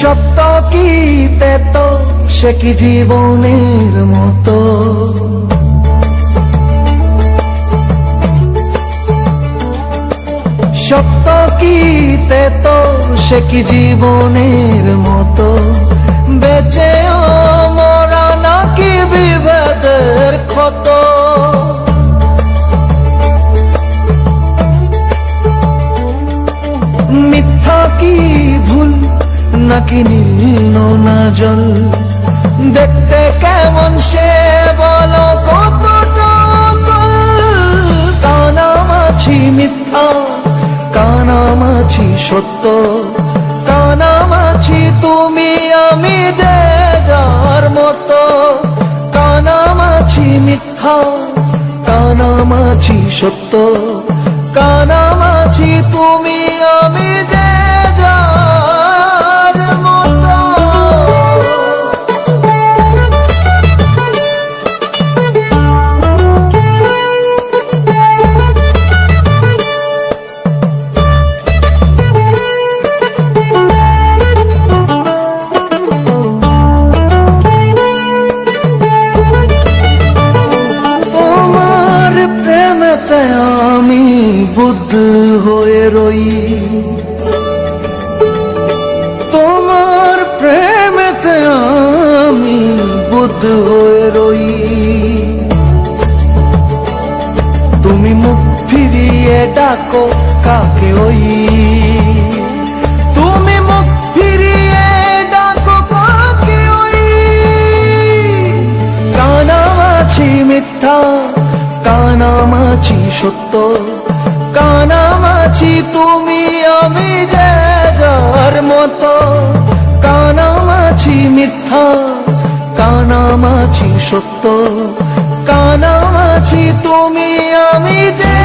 সত্য কি পেত সে কি জীবনের মতো? সত্য কি পেত সে কি জীবনের নাকি নীল না জল? দেখতে কেমন সে বলো, কতটা কানামাছি মিথ্যা কানামাছি সত্য। কানামাছি তুমি আমি যে যার মতো। কানামাছি মিথ্যা কানামাছি সত্য। কানামাছি তুমি প্রেমেতে আমি বুদ্ধ হয়ে রই। তোমার প্রেমেতে আমি বুদ্ধ হয়ে রই। তুমি মুখ ফিরিয়ে ডাকো, কাকে ওই কানামাছি সত্য, কানামাছি তুমি আমি যে যার মতো। কানামাছি মিথ্যা, কানামাছি সত্য, কানামাছি তুমি আমি যে